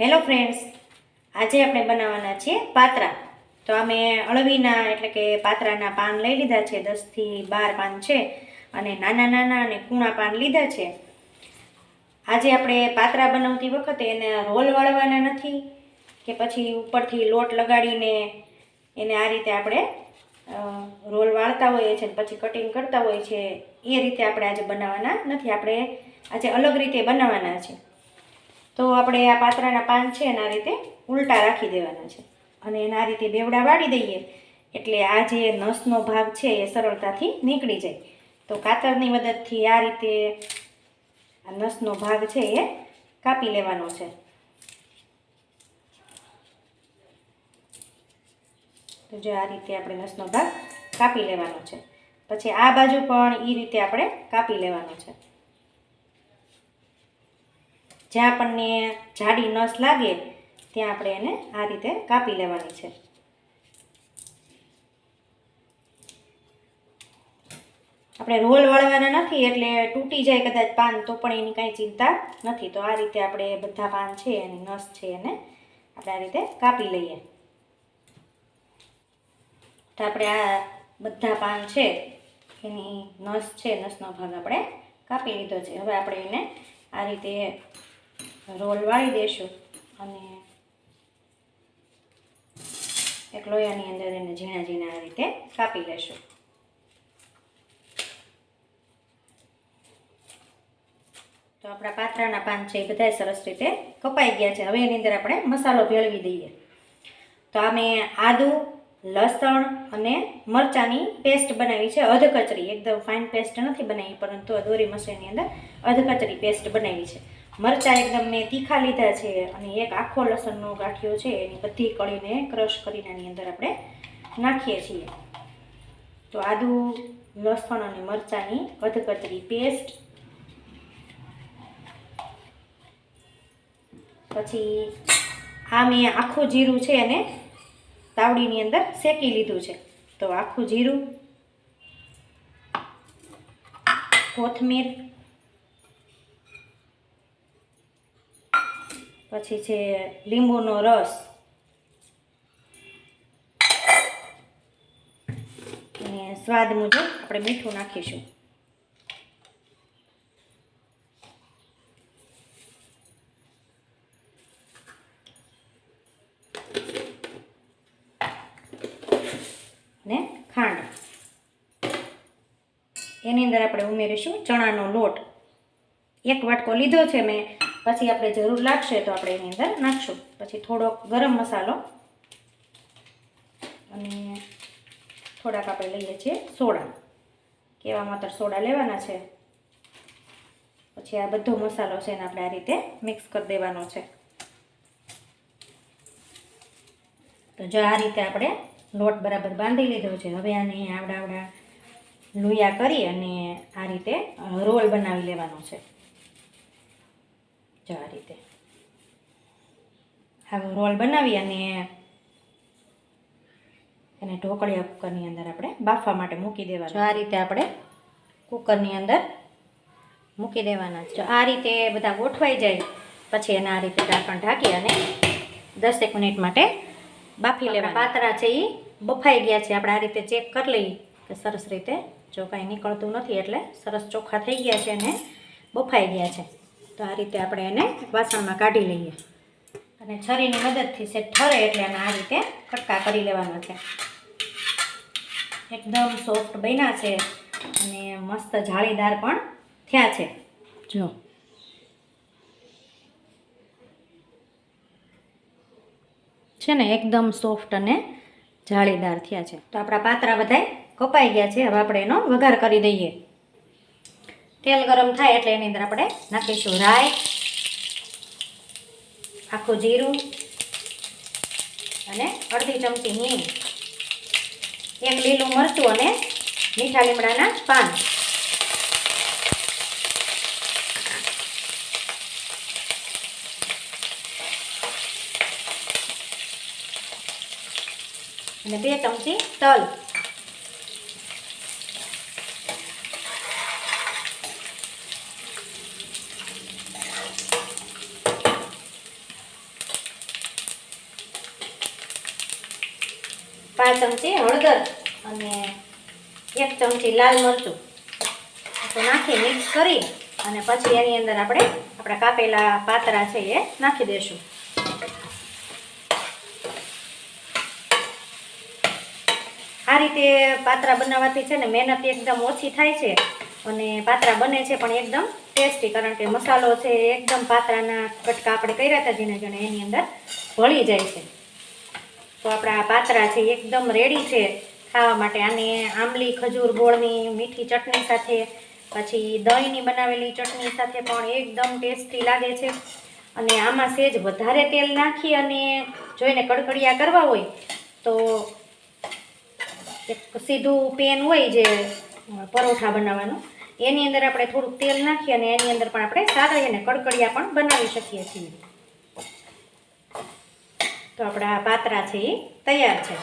Hello friends, આજે આપણે બનાવવાના છીએ પાત્રા. તો અમે અળવીના એટલે કે પાત્રાના પાન લઈ લીધા છે, દસથી બાર પાન છે, અને નાના નાના અને કૂણા પાન લીધા છે. આજે આપણે પાત્રા બનાવતી વખતે એને રોલ વાળવાના નથી, કે પછી ઉપરથી લોટ લગાડીને એને આ રીતે આપણે રોલ વાળતા હોઈએ છીએ પછી કટિંગ કરતા હોઈએ છીએ એ રીતે આપણે આજે બનાવવાના નથી. આપણે આજે અલગ રીતે બનાવવાના છે. તો આપણે આ પાત્રાના પાન છે એના રીતે ઉલટા રાખી દેવાના છે. અને એના રીતે બેવડા વાળી દઈએ. એટલે આ જે નસનો ભાગ છે એ સરળતાથી નીકળી જાય. તો કાતરની મદદથી આ રીતે આ નસનો ભાગ છે એ કાપી લેવાનો છે. તો જો આ રીતે આપણે નસનો ભાગ કાપી લેવાનો છે. પછી આ બાજુ પણ એ રીતે આપણે કાપી લેવાનો છે. જ્યાં આપણને જાડી નસ લાગે, ત્યાં આપણે એને આ રીતે કાપી લેવાની છે. આપણે રોલ વાળવાના નથી, એટલે તૂટી જાય કદાચ પાન, તો પણ એની કાંઈ ચિંતા નથી. તો આ રીતે આપણે બધા પાન છે, એની નસ છે, એને આપણે આ રીતે કાપી લઈએ. તો આપણે આ બધા પાન છે, એની નસ છે, નસનો ભાગ આપણે કાપી લીધો છે. હવે આપણે એને આ રીતે રોલ વાળી દેશું અને એક લોયાની અંદર એને ઝીણા ઝીણા રીતે કાપી લેશું. તો આપણા પાત્રાના પાન છે એ બધાય સરસ રીતે કપાઈ ગયા છે. હવે એની અંદર આપણે મસાલો ભેળવી દઈએ. તો આ મેં આદુ, લસણ અને મરચાંની પેસ્ટ બનાવી છે. અધકચરી, એકદમ ફાઇન પેસ્ટ નથી બનાવી, પરંતુ દોરી મશીનની અંદર અધકચરી પેસ્ટ બનાવી છે. મરચાં એકદમ મેં તીખા લીધા છે અને એક આખો લસણનો ગાંઠિયો છે, એની બધી કળીને ક્રશ કરીને એની અંદર આપણે નાખીએ છીએ. તો આદુ, લસણ અને મરચાંની અધકચરી પેસ્ટ. પછી આ મેં આખું જીરું છે એને તાવડીની અંદર શેકી લીધું છે. તો આખું જીરું, કોથમીર પછી છે લીંબુનો રસ. અને સ્વાદ મુજબ આપણે મીઠું નાખીશું. ને ખાંડ. એની અંદર આપણે ઉમેરીશું ચણાનો લોટ. એક વાટકો લીધો છે મેં. પછી આપણે જરૂર લાગશે તો આપણે એની અંદર નાખશું. પછી થોડોક ગરમ મસાલો અને થોડાક આપણે લઈએ છીએ સોડા. કેવા માત્ર સોડા લેવાના છે? પછી આ બધો મસાલો છે એને આપણે આ રીતે મિક્સ કરી દેવાનો છે. તો જો આ રીતે આપણે લોટ બરાબર બાંધી લીધો છે. હવે આને આવડા આવડા લુયા કરી અને આ રીતે રોલ બનાવી લેવાનો છે. જો આ રીતે. હવે રોલ બનાવી અને એને ઢોકળીયા કુકરની અંદર આપણે બાફવા માટે મૂકી દેવાનું. જો આ રીતે આપણે કુકરની અંદર મૂકી દેવાના. જો આ રીતે બધા ગોઠવાઈ જાય પછી એને આ રીતે ઢાંકણ ઢાંકી અને દસેક મિનિટ માટે બાફી લેવા પાતરા છે એ બફાઈ ગયા છે. આપણે આ રીતે ચેક કરી લઈએ કે સરસ રીતે જો કાંઈ નીકળતું નથી એટલે સરસ ચોખ્ખા થઈ ગયા છે અને બફાઈ ગયા છે. તો આ રીતે આપણે એને વાસણમાં કાઢી લઈએ. અને છરીની મદદથી સેટ ઠરે એટલે એને આ રીતે કટકા કરી લેવાના છે. એકદમ સોફ્ટ બન્યા છે અને મસ્ત જાળીદાર પણ થયા છે. જો. છે ને એકદમ સોફ્ટ અને જાળીદાર થયા છે. તો આપણા પાત્રા બધાય કપાઈ ગયા છે. હવે આપણે એનો વઘાર કરી દઈએ. તેલ ગરમ થાય એટલે એની અંદર આપણે નાખીશું રાઈ, આખું જીરું અને અડધી ચમચી હિંગ, એક લીલું મરચું અને મીઠા લીમડાના પાન. અને બે ચમચી તલ. પાંચ ચમચી હળદર અને એક ચમચી લાલ મરચું તો નાખી મિક્સ કરી અને પછી એની અંદર આપણે આપણા કાપેલા પાતરા છે એ નાખી દઈશું આ રીતે પાતરા બનાવવાથી છે ને મહેનત એકદમ ઓછી થાય છે અને પાતરા બને છે પણ એકદમ ટેસ્ટી કારણ કે મસાલો છે એકદમ પાતરાના કટકા આપણે કર્યા હતા જેને જેને એની અંદર ભળી જાય છે. તો આપણા પાતરા છે એકદમ રેડી છે ખાવા માટે. આને આંબલી, ખજૂર, ગોળની, મીઠી ચટણી સાથે, પછી દહીંની બનાવેલી ચટણી સાથે પણ એકદમ ટેસ્ટી લાગે છે. અને આમાં સેજ વધારે તેલ નાખી અને જોઈને કડકડિયા કરવા હોય તો એક સીધું પેન હોય જે પરોઠા બનાવવાનું. એની અંદર આપણે થોડુંક તેલ નાખી અને એની અંદર પણ આપણે સારા અને કડકડિયા પણ બનાવી શકીએ છીએ. તો આપણા પાતરા છે એ તૈયાર છે.